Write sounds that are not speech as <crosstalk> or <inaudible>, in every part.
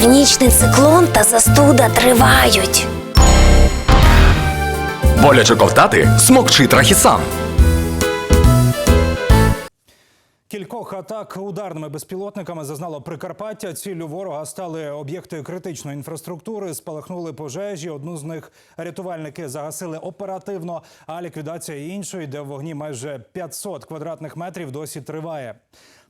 Північний циклон та застуда тривають. Боляче ковтати смокчи трахісан. Кількох атак ударними безпілотниками зазнало Прикарпаття. Ціллю ворога стали об'єкти критичної інфраструктури. Спалахнули пожежі. Одну з них рятувальники загасили оперативно. А ліквідація іншої, де в вогні майже 500 квадратних метрів, досі триває.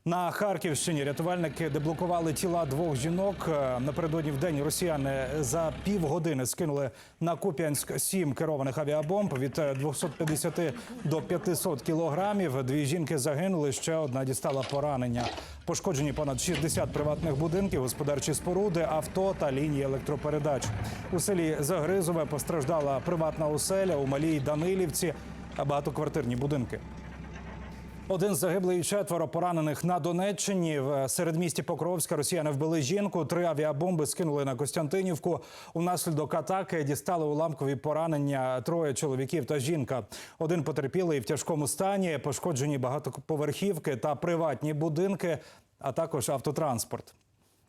На Харківщині рятувальники деблокували тіла двох жінок. Е, Напередодні в день росіяни за півгодини скинули на Куп'янськ сім керованих авіабомб від е, 250 до 500 кілограмів. Дві жінки загинули. Ще одна дістала поранення. Пошкоджені понад 60 приватних будинків, господарчі споруди, авто та лінії електропередач. У селі Загризове постраждала приватна оселя у малій Данилівці, багатоквартирні будинки. Один загиблий і четверо поранених на Донеччині. В середмісті Покровська росіяни вбили жінку. Три авіабомби скинули на Костянтинівку. Унаслідок атаки дістали уламкові поранення троє чоловіків та жінка. Один потерпілий в тяжкому стані, пошкоджені багатоповерхівки та приватні будинки, а також автотранспорт.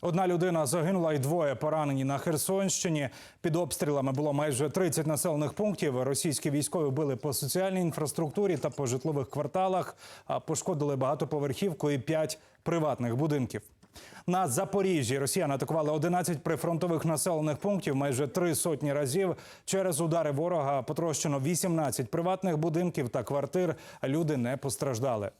Одна людина загинула і двоє поранені на Херсонщині. Під обстрілами було майже 30 населених пунктів. Російські військові били по соціальній інфраструктурі та по житлових кварталах. А пошкодили багатоповерхівку і 5 приватних будинків. На Запоріжжі росіяни атакували 11 прифронтових населених пунктів майже три сотні разів. Через удари ворога потрощено 18 приватних будинків та квартир. Люди не постраждали.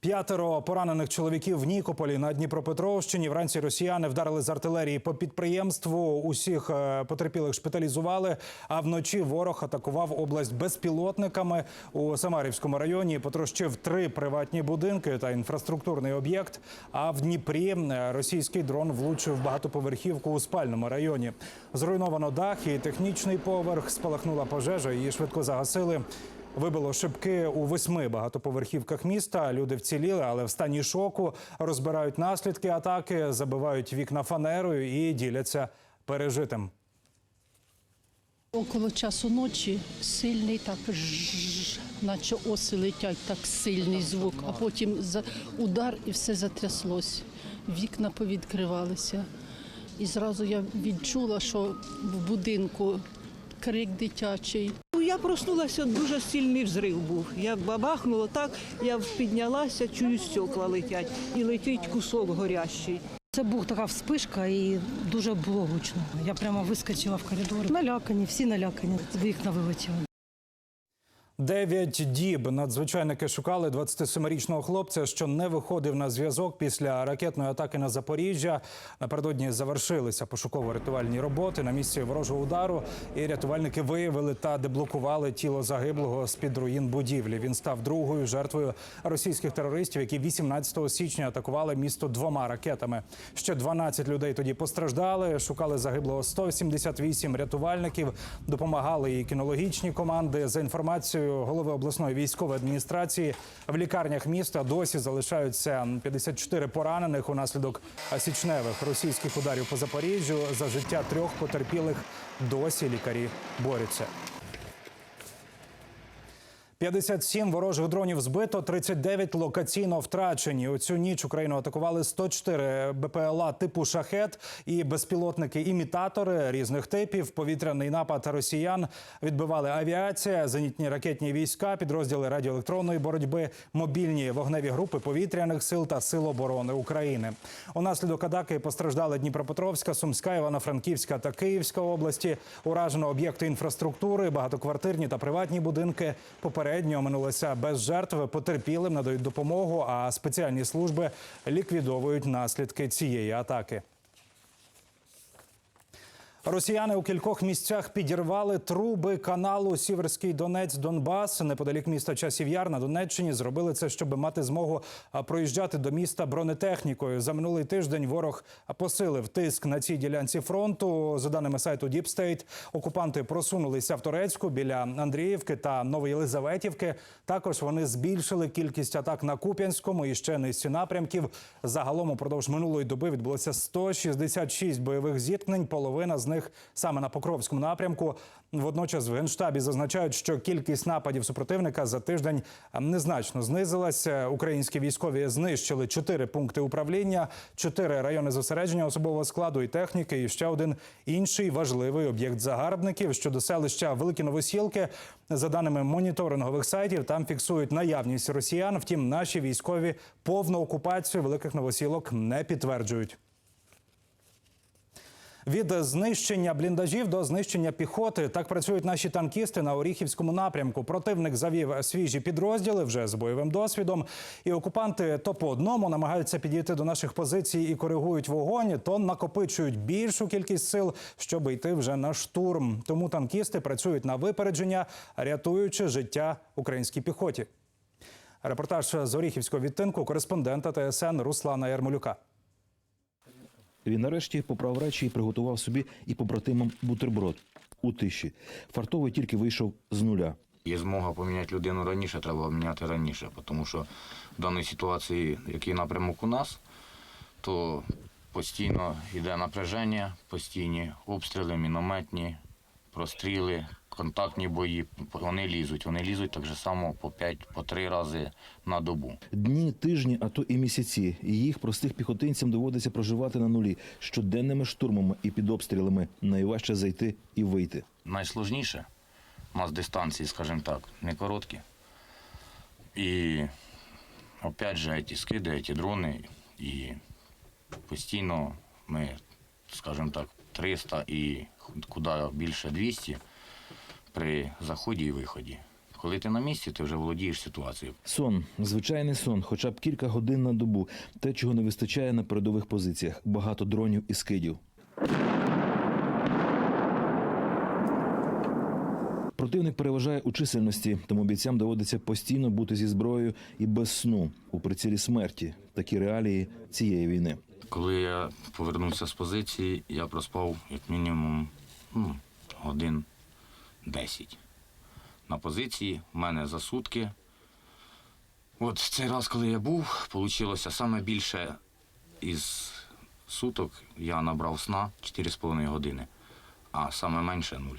П'ятеро поранених чоловіків в Нікополі на Дніпропетровщині. Вранці росіяни вдарили з артилерії по підприємству. Усіх е, потерпілих шпиталізували. А вночі ворог атакував область безпілотниками у Самарівському районі. Потрощив три приватні будинки та інфраструктурний об'єкт. А в Дніпрі е, російський дрон влучив багатоповерхівку у спальному районі. Зруйновано дах і технічний поверх. Спалахнула пожежа. Її швидко загасили. Вибило шибки у восьми багатоповерхівках міста. Люди вціліли, але в стані шоку розбирають наслідки атаки, забивають вікна фанерою і діляться пережитим. Около часу ночі сильний так жжж, наче оси летять, так сильний звук, а потім удар і все затряслось. Вікна повідкривалися. І зразу я відчула, що в будинку крик дитячий. Я проснулася, дуже сильний взрив був. Як бабахнуло так, я піднялася, чую стекла летять і летить кусок горящий. Це був така вспишка і дуже було гучно. Я прямо вискочила в коридор. Налякані, всі налякані. Вікна вилетіли. Дев'ять діб надзвичайники шукали 27-річного хлопця, що не виходив на зв'язок після ракетної атаки на Запоріжжя. Напередодні завершилися пошуково-рятувальні роботи на місці ворожого удару. І рятувальники виявили та деблокували тіло загиблого з під руїн будівлі. Він став другою жертвою російських терористів, які 18 січня атакували місто двома ракетами. Ще 12 людей тоді постраждали. Шукали загиблого 178 рятувальників. Допомагали і кінологічні команди. За інформацією голови обласної військової адміністрації в лікарнях міста досі залишаються 54 поранених унаслідок січневих російських ударів по Запоріжжю. За життя трьох потерпілих досі лікарі борються. 57 ворожих дронів збито, 39 локаційно втрачені. У цю ніч Україну атакували 104 БПЛА типу шахет і безпілотники-імітатори різних типів. Повітряний напад росіян відбивали авіація, зенітні ракетні війська, підрозділи радіоелектронної боротьби, мобільні вогневі групи повітряних сил та сил оборони України. Унаслідок атаки постраждали Дніпропетровська, Сумська, Івано-Франківська та Київська області. Уражено об'єкти інфраструктури, багатоквартирні та приватні будинки. Попередньо минулося без жертв. Потерпілим надають допомогу, а спеціальні служби ліквідовують наслідки цієї атаки. Росіяни у кількох місцях підірвали труби каналу Сіверський Донець Донбас неподалік міста Часів Яр на Донеччині. Зробили це, щоб мати змогу проїжджати до міста бронетехнікою. За минулий тиждень ворог посилив тиск на цій ділянці фронту. За даними сайту State, окупанти просунулися в Турецьку біля Андріївки та Новоєлизаветівки. Також вони збільшили кількість атак на Куп'янському і ще низці напрямків. Загалом упродовж минулої доби відбулося 166 бойових зіткнень. Половина з них саме на Покровському напрямку. Водночас в генштабі зазначають, що кількість нападів супротивника за тиждень незначно знизилася. Українські військові знищили чотири пункти управління, чотири райони зосередження особового складу і техніки. І ще один інший важливий об'єкт загарбників щодо селища Великі Новосілки. За даними моніторингових сайтів, там фіксують наявність росіян. Втім, наші військові повну окупацію великих новосілок не підтверджують. Від знищення бліндажів до знищення піхоти так працюють наші танкісти на Оріхівському напрямку. Противник завів свіжі підрозділи вже з бойовим досвідом. І окупанти то по одному намагаються підійти до наших позицій і коригують вогонь, то накопичують більшу кількість сил, щоб йти вже на штурм. Тому танкісти працюють на випередження, рятуючи життя українській піхоті. Репортаж з Оріхівського відтинку кореспондента ТСН Руслана Ярмолюка. Він нарешті поправ речі і приготував собі і побратимам бутерброд у тиші. Фартовий тільки вийшов з нуля. Є змога поміняти людину раніше, треба міняти раніше, тому що в даній ситуації, який напрямок у нас, то постійно йде напряження, постійні обстріли, мінометні, простріли, контактні бої. Вони лізуть. Вони лізуть так же само по 5 по 3 рази на добу. Дні, тижні, а то і місяці. І їх простих піхотинцям доводиться проживати на нулі щоденними штурмами і під обстрілами. Найважче зайти і вийти. Найсложніше у нас дистанції, скажімо так, не короткі. І опять же, ці скиди, ці дрони, і постійно ми, скажімо так, 300 і куди більше 200 при заході і виході. Коли ти на місці, ти вже володієш ситуацією. Сон, звичайний сон, хоча б кілька годин на добу. Те, чого не вистачає на передових позиціях. Багато дронів і скидів. Противник переважає у чисельності, тому бійцям доводиться постійно бути зі зброєю і без сну у прицілі смерті. Такі реалії цієї війни. Коли я повернувся з позиції, я проспав як мінімум ну, годин 10. На позиції в мене за сутки. От цей раз, коли я був, вийшло саме більше із суток я набрав сна 4,5 години, а саме менше нуль.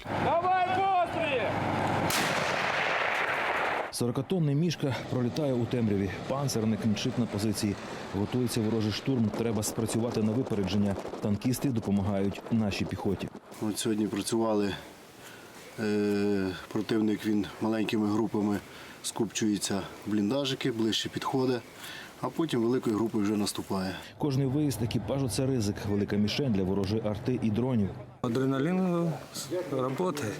40-тонний мішка пролітає у темряві. Панцерник мчить на позиції. Готується ворожий штурм. Треба спрацювати на випередження. Танкісти допомагають нашій піхоті. От сьогодні працювали. Е, противник він маленькими групами скупчується бліндажики, ближче підходить, а потім великою групою вже наступає. Кожний виїзд екіпажу це ризик, велика мішень для ворожої арти і дронів. Адреналин работает.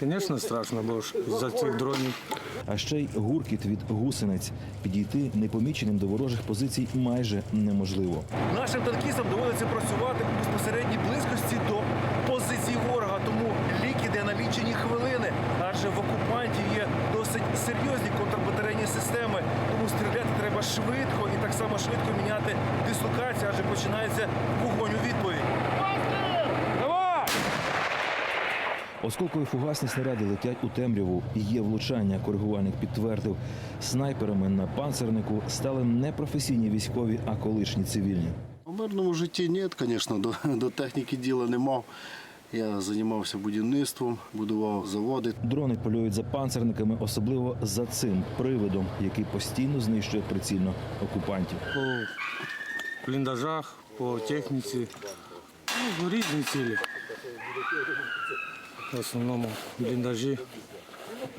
Конечно, страшно було ж за цих дронів. А ще й гуркіт від гусениць. Підійти непоміченим до ворожих позицій майже неможливо. Нашим танкістам доводиться працювати у безпосередній близькості до позицій ворога, тому лік іде на лічені хвилини, адже в окупантів є досить серйозні контрбатарейні системи, тому стріляти треба швидко і так само швидко міняти дислокацію, адже починається вогонь у відповідь. Осколкові фугасні снаряди летять у темряву. І Є влучання. Коригувальник підтвердив. Снайперами на панцернику стали не професійні військові, а колишні цивільні. У мирному житті ні, звісно, до, до техніки діла не мав. Я займався будівництвом, будував заводи. Дрони полюють за панцерниками, особливо за цим привидом, який постійно знищує прицільно окупантів. По бліндажах, по техніці, ну, різні цілі. В основному бліндажі,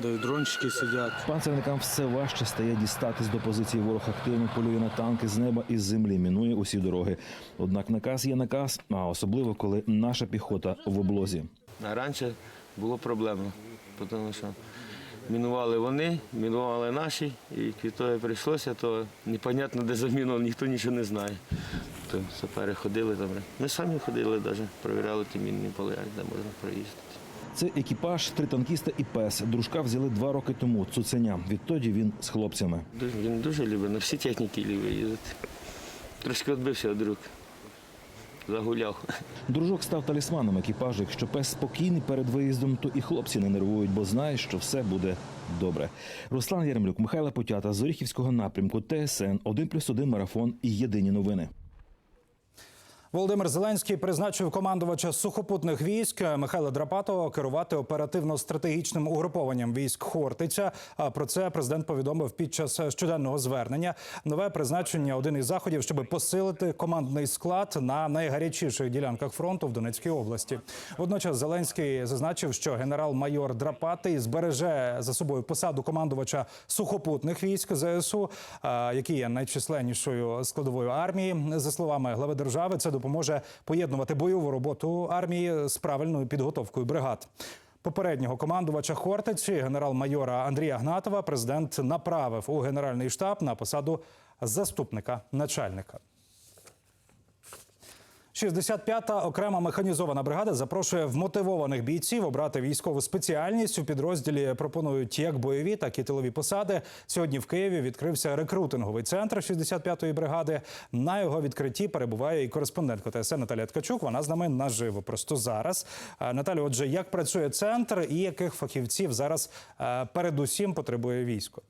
де дрончики сидять. Панцерникам все важче стає дістатись до позиції. Ворог активно полює на танки з неба і з землі, мінує усі дороги. Однак наказ є наказ, а особливо коли наша піхота в облозі. А раніше було проблемно, тому що мінували вони, мінували наші, і коли прийшлося, то непонятно, де заміну, ніхто нічого не знає. То сапери ходили там. Ми самі ходили, навіть перевіряли ті мінні поля, де можна проїздити. Це екіпаж, три танкіста і пес. Дружка взяли два роки тому. Цуценя. Відтоді він з хлопцями. Він дуже любить, на всі техніки любить їздити. Трошки відбився від рук. Загуляв. Дружок став талісманом екіпажу. Якщо пес спокійний перед виїздом, то і хлопці не нервують, бо знають, що все буде добре. Руслан Яремлюк, Михайло Потята з Оріхівського напрямку, ТСН 1+,1 марафон і єдині новини. Володимир Зеленський призначив командувача сухопутних військ Михайла Драпатова керувати оперативно-стратегічним угрупованням військ Хортиця. А про це президент повідомив під час щоденного звернення. Нове призначення один із заходів, щоб посилити командний склад на найгарячіших ділянках фронту в Донецькій області. Водночас Зеленський зазначив, що генерал-майор Драпатий збереже за собою посаду командувача сухопутних військ ЗСУ, які є найчисленнішою складовою армії. За словами глави держави, це допоможе поєднувати бойову роботу армії з правильною підготовкою бригад. Попереднього командувача Хортиці, генерал-майора Андрія Гнатова, президент направив у генеральний штаб на посаду заступника начальника. 65-та окрема механізована бригада запрошує вмотивованих бійців обрати військову спеціальність. У підрозділі пропонують як бойові, так і тилові посади. Сьогодні в Києві відкрився рекрутинговий центр 65-ї бригади. На його відкритті перебуває і кореспондентка ТСН Наталія Ткачук. Вона з нами наживо просто зараз. Е, Наталю, отже, як працює центр і яких фахівців зараз е, передусім потребує військо?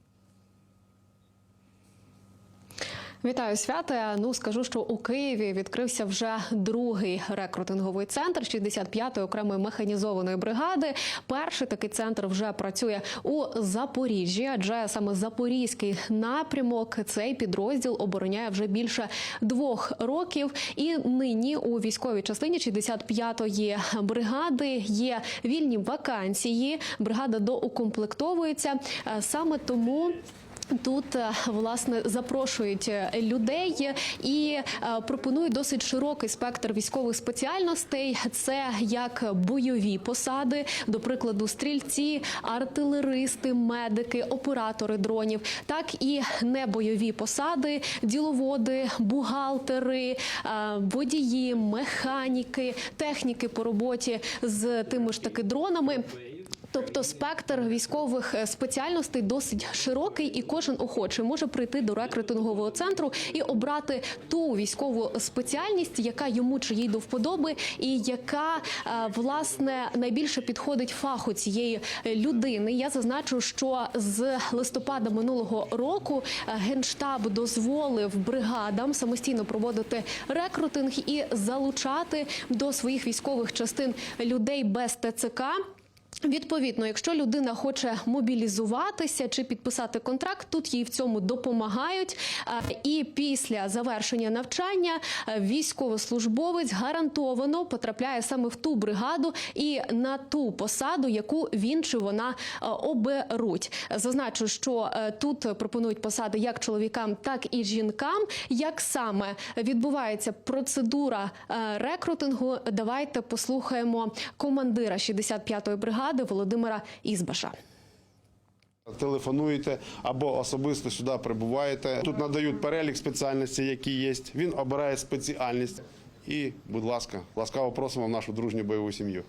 Вітаю свята. Ну скажу, що у Києві відкрився вже другий рекрутинговий центр 65-ї окремої механізованої бригади. Перший такий центр вже працює у Запоріжжі, адже саме запорізький напрямок цей підрозділ обороняє вже більше двох років. І нині у військовій частині 65-ї бригади є вільні вакансії. Бригада доукомплектовується Е, саме тому. Тут е, власне запрошують е, людей і е, пропонують досить широкий спектр військових спеціальностей. Це як бойові посади, до прикладу, стрільці, артилеристи, медики, оператори дронів, так і небойові посади, діловоди, бухгалтери, водії, механіки, техніки по роботі з тими ж таки дронами. Тобто спектр військових е, спеціальностей досить широкий, і кожен охочий може прийти до рекрутингового центру і обрати ту військову спеціальність, яка йому чи їй до вподоби, і яка е, власне найбільше підходить фаху цієї е, людини. Я зазначу, що з листопада минулого року генштаб дозволив бригадам самостійно проводити рекрутинг і залучати до своїх військових частин людей без ТЦК. Відповідно, якщо людина хоче мобілізуватися чи підписати контракт, тут їй в цьому допомагають. Е, І після завершення навчання е, військовослужбовець гарантовано потрапляє саме в ту бригаду і на ту посаду, яку він чи вона е, оберуть. Зазначу, що тут пропонують посади як чоловікам, так і жінкам. Як саме відбувається процедура рекрутингу? Давайте послухаємо командира 65-ї бригади Володимира Ізбаша. Телефонуєте або особисто сюди прибуваєте. Тут надають перелік спеціальностей, які є. Він обирає спеціальність. І, будь ласка, ласкаво просимо в нашу дружню бойову сім'ю.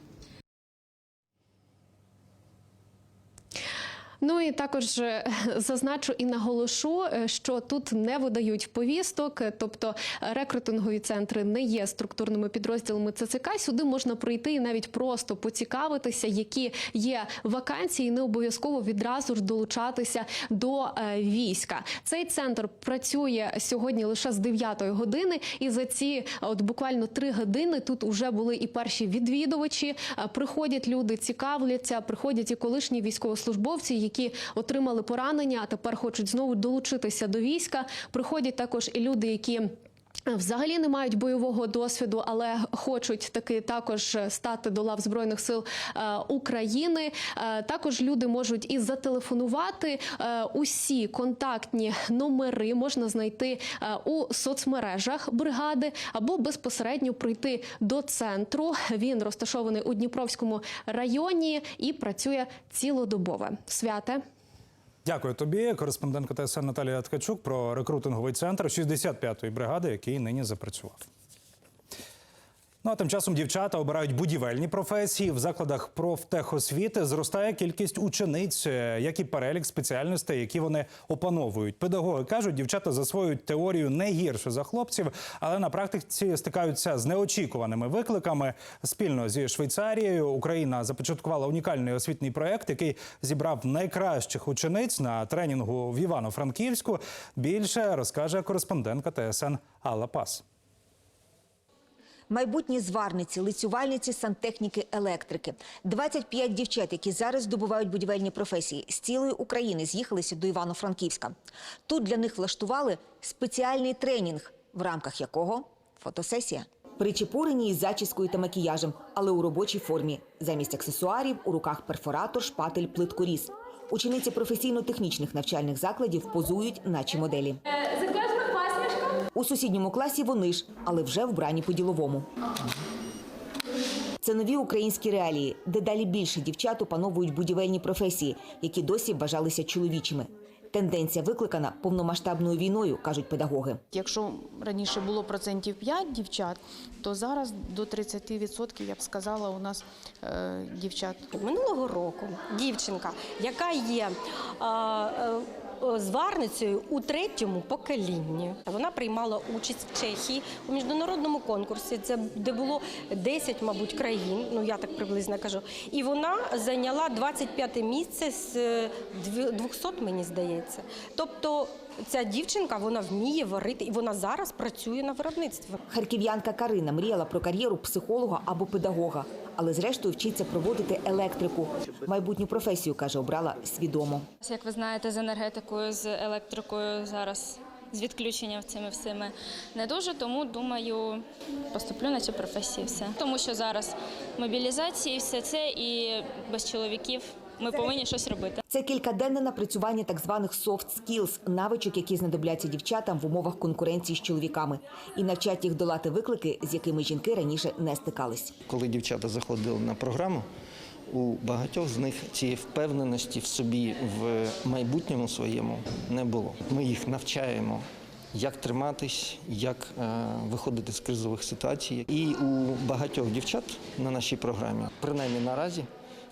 Ну і також е, <laughs> зазначу і наголошу, е, що тут не видають повісток, е, тобто рекрутингові центри не є структурними підрозділами ЦЦК. Сюди можна прийти і навіть просто поцікавитися, які є вакансії, не обов'язково відразу ж долучатися до війська. Цей центр працює сьогодні лише з 9 години, і за ці от буквально три години тут вже були і перші відвідувачі. Приходять люди, цікавляться, приходять і колишні військовослужбовці, які отримали поранення, а тепер хочуть знову долучитися до війська. Приходять також і люди, які. Взагалі не мають бойового досвіду, але хочуть таки також стати до лав збройних сил е, України. Е, також люди можуть і зателефонувати. Е, усі контактні номери можна знайти у соцмережах бригади або безпосередньо прийти до центру. Він розташований у Дніпровському районі і працює цілодобово. Святе. Дякую тобі, кореспондентка ТСН Наталія Ткачук про рекрутинговий центр 65-ї бригади, який нині запрацював. Ну а тим часом дівчата обирають будівельні професії в закладах профтехосвіти. Зростає кількість учениць, е, як і перелік спеціальностей, які вони опановують. Педагоги кажуть, дівчата засвоюють теорію не гірше за хлопців, але на практиці стикаються з неочікуваними викликами. Спільно зі Швейцарією Україна започаткувала унікальний освітній проект, який зібрав найкращих учениць на тренінгу в Івано-Франківську. Більше розкаже кореспондентка ТСН Алла Пас. Майбутні зварниці, лицювальниці, сантехніки, електрики. 25 дівчат, які зараз здобувають будівельні професії, з цілої України з'їхалися до Івано-Франківська. Тут для них влаштували спеціальний тренінг, в рамках якого фотосесія. Причепурені із зачіскою та макіяжем, але у робочій формі. Замість аксесуарів у руках перфоратор, шпатель, плиткоріз. Учениці професійно-технічних навчальних закладів позують, наче моделі. У сусідньому класі вони ж, але вже вбрані по-діловому. Це нові українські реалії, де далі більше дівчат опановують будівельні професії, які досі вважалися чоловічими. Тенденція викликана повномасштабною війною, кажуть педагоги. Якщо раніше було процентів 5 дівчат, то зараз до 30% я б сказала у нас е, дівчат. Минулого року дівчинка, яка є е, е, зварницею у третьому поколінні, вона приймала участь в Чехії у міжнародному конкурсі. Де було 10, мабуть, країн. Ну я так приблизно кажу. І вона зайняла 25 місце з е, 200, мені здається. Тобто ця дівчинка вона вміє варити, і вона зараз працює на виробництві. Харків'янка Карина мріяла про кар'єру психолога або педагога, але зрештою вчиться проводити електрику. Майбутню професію каже, обрала свідомо. Як ви знаєте, з енергетикою, з електрикою зараз з відключенням цими всіми не дуже, тому думаю, поступлю на цю професію. Все тому, що зараз мобілізація, і все це, і без чоловіків ми повинні щось робити. Це кількаденне напрацювання так званих soft skills – навичок, які знадобляться дівчатам в умовах конкуренції з чоловіками, і навчать їх долати виклики, з якими жінки раніше не стикались. Коли дівчата заходили на програму, у багатьох з них цієї впевненості в собі в майбутньому своєму не було. Ми їх навчаємо. Як триматись, як е, виходити з кризових ситуацій, і у багатьох дівчат на нашій програмі, принаймні наразі,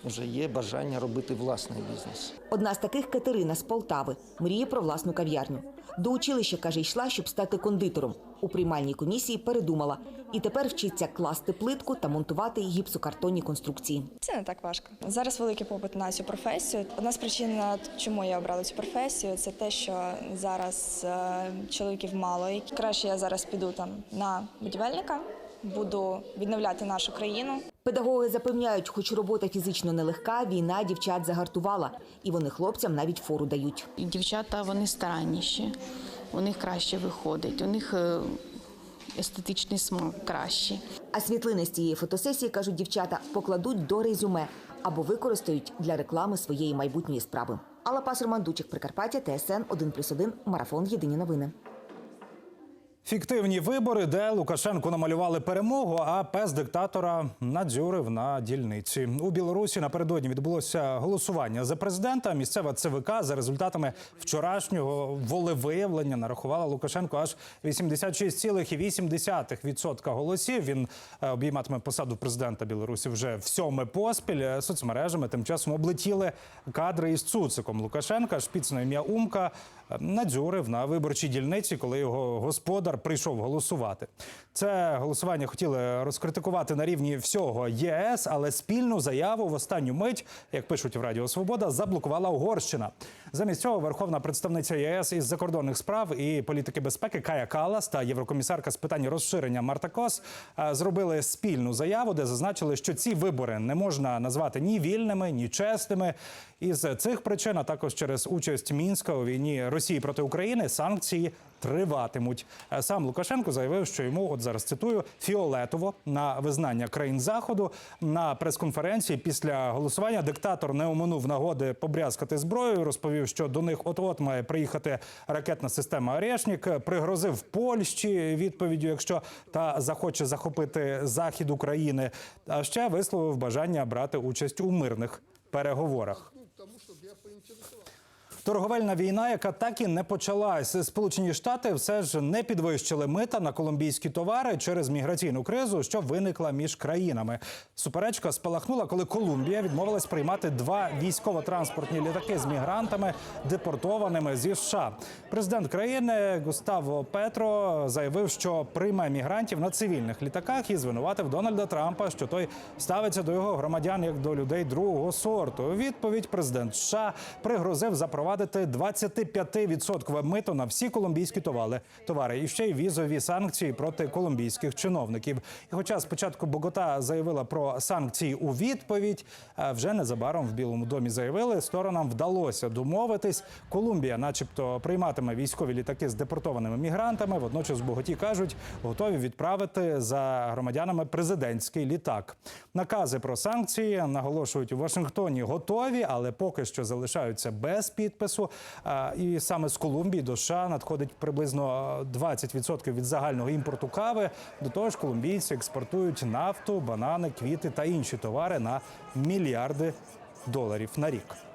вже є бажання робити власний бізнес. Одна з таких Катерина з Полтави мріє про власну кав'ярню. До училища каже, йшла, щоб стати кондитером. У приймальній комісії передумала і тепер вчиться класти плитку та монтувати гіпсокартонні конструкції. Це не так важко. Зараз великий попит на цю професію. Одна з причин, чому я обрала цю професію, це те, що зараз е, чоловіків мало. І краще я зараз піду там на будівельника, буду відновляти нашу країну. Педагоги запевняють, хоч робота фізично нелегка, війна дівчат загартувала, і вони хлопцям навіть фору дають. Дівчата вони старанніші, у них краще виходить, у них е, естетичний смак кращий. А світлини з цієї фотосесії, кажуть дівчата, покладуть до резюме або використають для реклами своєї майбутньої справи. Алла Пасур Мандучик, Прикарпаття, ТСН 1+,1, Марафон. Єдині новини. Фіктивні вибори, де Лукашенку намалювали перемогу, а пес диктатора надзюрив на дільниці. У Білорусі напередодні відбулося голосування за президента. Місцева ЦВК за результатами вчорашнього волевиявлення нарахувала Лукашенко аж 86,8% голосів. Він е, обійматиме посаду президента Білорусі вже в сьоме поспіль. Е, Соцмережами тим часом облетіли кадри із цуциком Лукашенка. Шпіцне ім'я Умка надзюрив на виборчій дільниці, коли його господар прийшов голосувати. Це голосування хотіли розкритикувати на рівні всього ЄС, але спільну заяву в останню мить, як пишуть в Радіо Свобода, заблокувала Угорщина. Замість цього верховна представниця ЄС із закордонних справ і політики безпеки Кая Калас та єврокомісарка з питань розширення Марта Кос е, зробили спільну заяву, де зазначили, що ці вибори не можна назвати ні вільними, ні чесними. Із цих причин, а також через участь мінська у війні Росії проти України, санкції триватимуть. Е, Сам Лукашенко заявив, що йому, от зараз цитую, фіолетово на визнання країн заходу на прес-конференції після голосування. Диктатор не оминув нагоди побрязкати зброєю. Розповів, що до них от-от має приїхати ракетна система «Орешнік». Пригрозив Польщі відповіддю, якщо та захоче захопити захід України. А ще висловив бажання брати участь у мирних переговорах. Торговельна війна, яка так і не почалась. Сполучені Штати все ж не підвищили мита на колумбійські товари через міграційну кризу, що виникла між країнами. Суперечка спалахнула, коли Колумбія відмовилась приймати два військово-транспортні літаки з мігрантами, депортованими зі США. Президент країни Густаво Петро заявив, що прийме мігрантів на цивільних літаках і звинуватив Дональда Трампа, що той ставиться до його громадян як до людей другого сорту. Відповідь президент США пригрозив запровадити запровадити 25% мито на всі колумбійські товари, товари і ще й візові санкції проти колумбійських чиновників. І хоча спочатку Богота заявила про санкції у відповідь, а вже незабаром в Білому домі заявили, сторонам вдалося домовитись. Колумбія, начебто, прийматиме військові літаки з депортованими мігрантами. Водночас Боготі кажуть, готові відправити за громадянами президентський літак. Накази про санкції наголошують у Вашингтоні готові, але поки що залишаються без підпису. А, І саме з Колумбії до США надходить приблизно 20% від загального імпорту кави. До того ж, колумбійці експортують нафту, банани, квіти та інші товари на мільярди доларів на рік.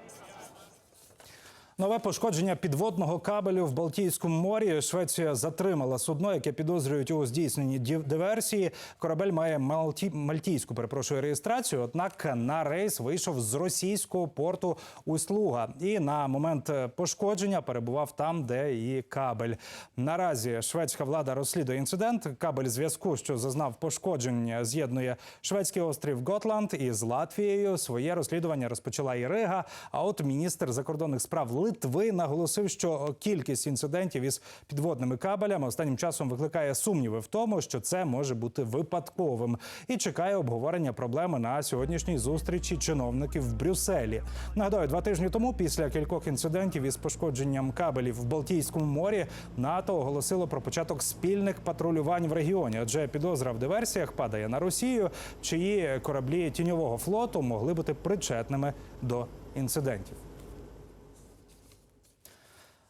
Нове пошкодження підводного кабелю в Балтійському морі. Швеція затримала судно, яке підозрюють у здійсненні диверсії. Корабель має малті... мальтійську перепрошую реєстрацію. Однак на рейс вийшов з російського порту Услуга і на момент е, пошкодження перебував там, де і кабель. Наразі шведська влада розслідує інцидент. Кабель зв'язку, що зазнав пошкодження, з'єднує шведський острів Готланд із Латвією. Своє розслідування розпочала і Рига. А от міністр закордонних справ Литви наголосив, що кількість інцидентів із підводними кабелями останнім часом викликає сумніви в тому, що це може бути випадковим, і чекає обговорення проблеми на сьогоднішній зустрічі чиновників в Брюсселі. Нагадаю, два тижні тому, після кількох інцидентів із пошкодженням кабелів в Балтійському морі, НАТО оголосило про початок спільних патрулювань в регіоні, адже підозра в диверсіях падає на Росію, чиї кораблі тіньового флоту могли бути причетними до інцидентів.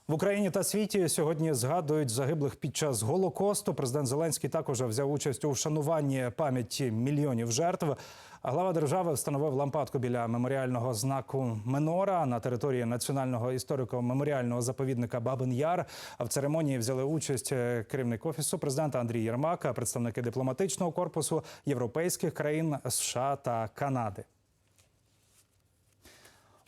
В Україні та світі сьогодні згадують загиблих під час голокосту. Президент Зеленський також взяв участь у вшануванні пам'яті мільйонів жертв. Глава держави встановив лампадку біля меморіального знаку Менора на території національного історико-меморіального заповідника Бабин Яр. А в церемонії взяли участь е, керівник офісу президента Андрій Єрмак, представники дипломатичного корпусу європейських країн США та Канади.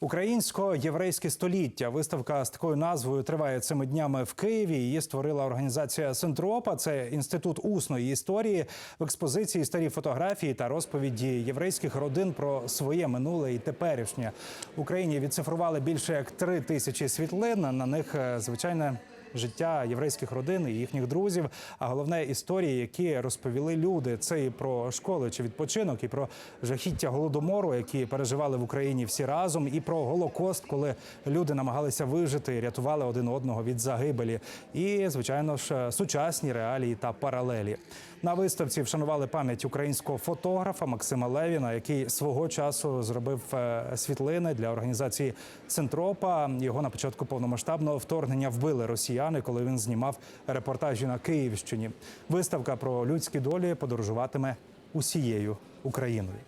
Українсько-єврейське століття. Виставка з такою назвою триває цими днями в Києві. Її створила організація Сентропа. Це інститут усної історії в експозиції старі фотографії та розповіді єврейських родин про своє минуле і теперішнє. В Україні відцифрували більше як три тисячі світлин. На них е, звичайне. Життя єврейських родин і їхніх друзів, а головне історії, які розповіли люди. Це і про школи чи відпочинок, і про жахіття голодомору, які переживали в Україні всі разом, і про голокост, коли люди намагалися вижити і рятували один одного від загибелі. І звичайно ж сучасні реалії та паралелі. На виставці вшанували пам'ять українського фотографа Максима Левіна, який свого часу зробив е, світлини для організації Центропа. Його на початку повномасштабного вторгнення вбили росіяни, коли він знімав репортажі на Київщині. Виставка про людські долі подорожуватиме усією Україною.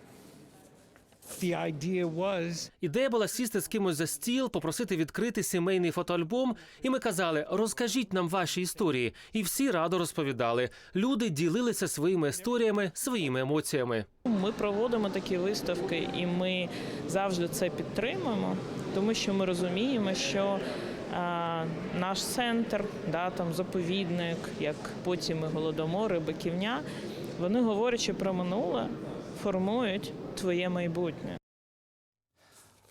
Ідея була сісти з кимось за стіл, попросити відкрити сімейний фотоальбом. І ми казали: розкажіть нам ваші історії. І всі радо розповідали. Люди ділилися своїми історіями, своїми емоціями. Ми проводимо такі виставки, і ми завжди це підтримуємо, тому що ми розуміємо, що а, наш центр, да, там заповідник, як потім і голодомор, і биківня, вони говорячи про минуле, формують твоє майбутнє.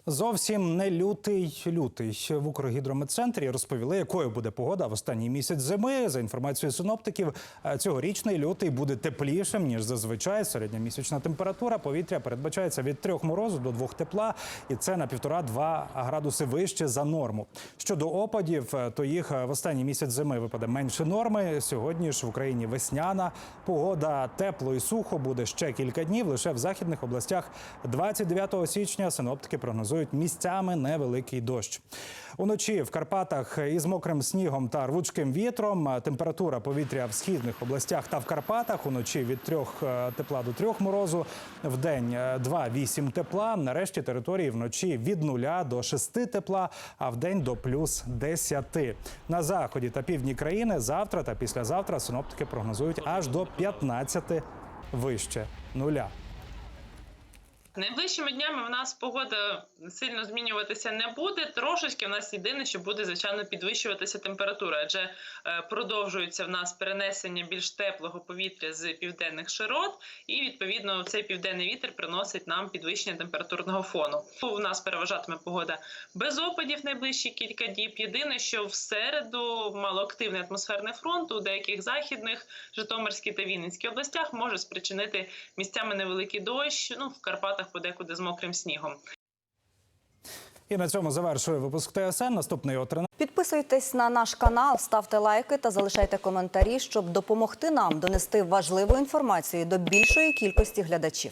Зовсім не лютий лютий в Укргідрометцентрі розповіли, якою буде погода в останній місяць зими. За інформацією синоптиків, е, цьогорічний лютий буде теплішим ніж зазвичай. Середня місячна температура повітря передбачається від 3 морозу до 2 тепла, і це на 1,5-2 градуси вище за норму. Щодо опадів, е, то їх е, в останній місяць зими випаде менше норми. Сьогодні ж в Україні весняна погода тепло і сухо буде ще кілька днів. Лише в західних областях 29 січня синоптики прогнозують місцями невеликий дощ. Уночі в Карпатах із мокрим снігом та рвучким вітром. Температура повітря в східних областях та в Карпатах уночі від 3 тепла до 3 морозу. В день 2-8 тепла. На решті території вночі від 0 до 6 тепла, а в день до плюс 10. На заході та півдні країни завтра та післязавтра синоптики прогнозують аж до 15 вище нуля. Найближчими днями в нас погода сильно змінюватися не буде. Трошечки в нас єдине, що буде звичайно підвищуватися температура, адже е, продовжується в нас перенесення більш теплого повітря з південних широт, і відповідно цей південний вітер приносить нам підвищення температурного фону. У нас переважатиме погода без опадів найближчі кілька діб. Єдине, що в середу малоактивний атмосферний фронт у деяких західних Житомирській та Вінницькій областях може спричинити місцями невеликий дощ. Ну в Карпатах подекуди з мокрим снігом. І на цьому завершую випуск ТСН. Наступний о 13. Підписуйтесь на наш канал, ставте лайки та залишайте коментарі, щоб допомогти нам донести важливу інформацію до більшої кількості глядачів.